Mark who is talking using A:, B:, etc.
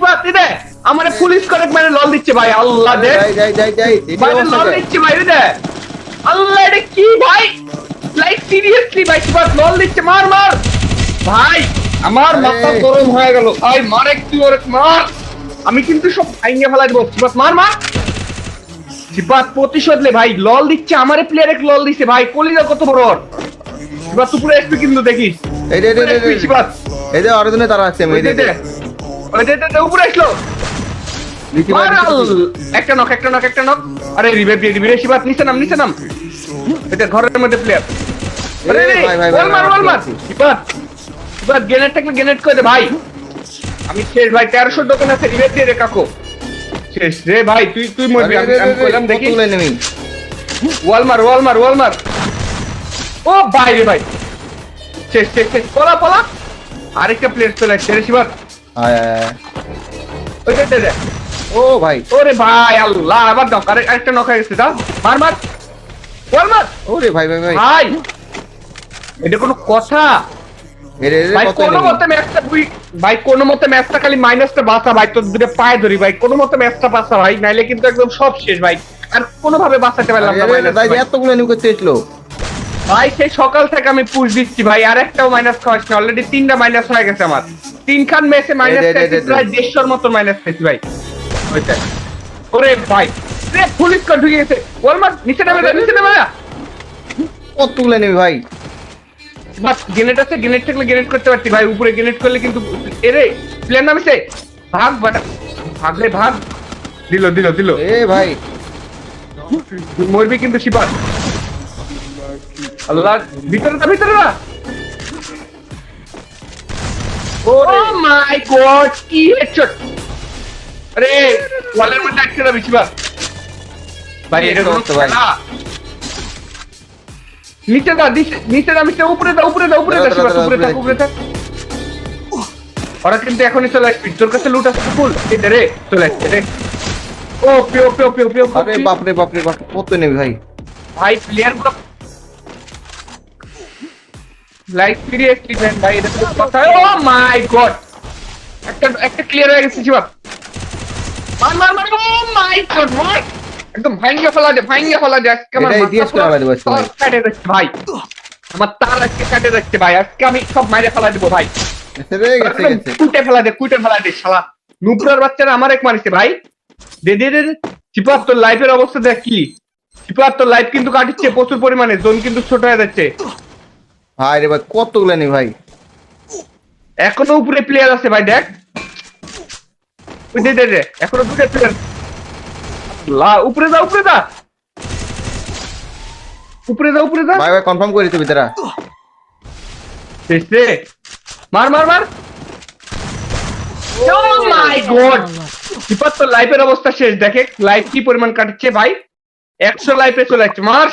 A: দে আমারে পুলিশ করে মানে লল দিচ্ছে ভাই আল্লাহ দে।
B: যাই যাই যাই
A: ভাই লল দিচ্ছে ভাই দে আল্লাহ এটা কি ভাই? লাইক সিরিয়াসলি ভাই শিবাত লল দিচ্ছে মার মার। ভাই আমার মাথা গরম হয়ে গেল। ভাই মার একটু ওরে মার। আমি কিন্তু সব ভাঙিয়ে ফেলা দেবো। শিবাত মার মার। শিবাত প্রতিশোধ লে ভাই লল দিচ্ছে আমারে প্লেয়ারে লল দিচ্ছে ভাই। কলিজা কত বড়। শিবাত তুই পুরো একটু কিন্তু দেখিস।
B: এই যে, এই যে, এই যে।
A: শিবাত
B: এই যে অরিজিনে তারা আছে এই
A: দে, উপরে আসলো। একটা নক একটা নক একটা নক আরে রিভাইভ দিয়ে দিবি। রে শিবাত নিচে নাম নিচে নাম। এটা ঘরের মধ্যে প্লেয়ার আরে রে
B: ভাই, ভাই,
A: বল মার বল মার। শিবাত শিবাত গ্রেনেড থাকলে গ্রেনেড করে দে ভাই। আমি শেষ ভাই তেরোশো দোকান আছে রিভাইভ দিয়ে রে কাকু। শেষ রে ভাই তুই তুই মরবি। আমি দেখি।
B: কতগুলো enemy?
A: ওয়াল মার ওয়াল মার ওয়াল মার। ও ভাই রে ভাই। শেষ শেষ শেষ। পলা পলা। আরেকটা প্লেয়ার চলে আসছে। রে শিবাত
B: ও ভাই।
A: ওরে ভাই আল্লাহ আবার দাও আরে আরেকটা নক হয়ে গেছে দাও। মার মার। বল মার।
B: ওরে ভাই ভাই ভাই।
A: ভাই এটা কোনো কথা।
B: এরে এরে
A: ভাই কোনো মতে ম্যাচটা ভাই কোনো মতে ম্যাচটা খালি মাইনাসটা বাঁচা ভাই। তোর দুটো পায়ে ধরি ভাই। কোনো মতে ম্যাচটা বাঁচা ভাই। নাইলে কিন্তু একদম সব শেষ ভাই। আর কোনো ভাবে বাঁচাতে পারলাম না
B: ভাই এতগুলো করতে এসলো।
A: ভাই সেই সকাল থেকে আমি পুশ দিচ্ছি ভাই। আর একটাও মাইনাস খাওয়াস না। অলরেডি তিনটা মাইনাস হয়ে গেছে আমার। তিনখান ম্যাচে মাইনাস খাইছি। প্রায় দেড়শোর মতো মাইনাস খাইছি ভাই। ওরে ভাই। রে পুলিশ কর ঢুকে গেছে? ওয়ালমার্ট নিচে নামে যা নিচে নামে যা।
B: কতগুলো enemy ভাই।
A: বাস গ্রেনেড আছে গ্রেনেড থাকলে গ্রেনেড করতে পারতি ভাই। উপরে গ্রেনেড করলে কিন্তু এরে প্লেন নামিছে। ভাগ বাটা ভাগলে ভাগ। দিল দিল দিল।
B: এ ভাই।
A: মরবি কিন্তু শিপার আল্লাহ ভিতরে না ভিতরে না ও মাই গড কি হেডশট আরে ওয়ালের মধ্যে আটকে যাবে শিপার ভাই এটা
B: করতে ভাই।
A: নিচে দা নিচে- দা নিচে উপরে দা উপরে দা উপরে দা উপরে
B: উপরে
A: উপরে ওরা কিন্তু এখনই চলে আসবি। তোর কাছে লুট আছে ফুল। এই রে চলে আসছে রে। ও পিও পিও পিও পিও
B: আরে বাপরে বাপরে বাপ কত enemy ভাই?
A: ভাই প্লেয়ারগুলো লাইক সিরিয়াসলি ম্যান ভাই এটা তো কথা। ও মাই গড একটা একটা ক্লিয়ার হয়ে গেছে মার মার মার ও মাই গড ভাই একদম ফেলা দে ফেলা দে আজকে আমার মাথা পুরো কাটে যাচ্ছে ভাই। আমার তার আজকে কাটে যাচ্ছে ভাই। আজকে আমি সব মাইরে ফেলা দেবো ভাই।
B: রে গেছে গেছে।
A: কুটে ফেলা দে কুটে ফেলা দে শালা। নুপুরার বাচ্চারা আমার এক মারিছে ভাই। দে দে দে দে। চিপার তোর লাইফের অবস্থা দেখ কি। চিপার তোর লাইফ কিন্তু কাটিচ্ছে প্রচুর পরিমাণে জোন কিন্তু ছোট হয়ে যাচ্ছে।
B: ভাই রে ভাই কতগুলো enemy ভাই?
A: এখনও উপরে প্লেয়ার আছে ভাই দেখ। ওই দে দে এখনও দুটো প্লেয়ার লা উপরে যা উপরে যা। উপরে যা উপরে যা।
B: ভাই ভাই কনফার্ম করে দিতে ভিতরা।
A: শেষ মার মার মার। ও মাই গড চিপার তো লাইফের অবস্থা শেষ দেখে। লাইফ কি পরিমাণ কাটছে ভাই? একশো লাইফে চলে যাচ্ছে মার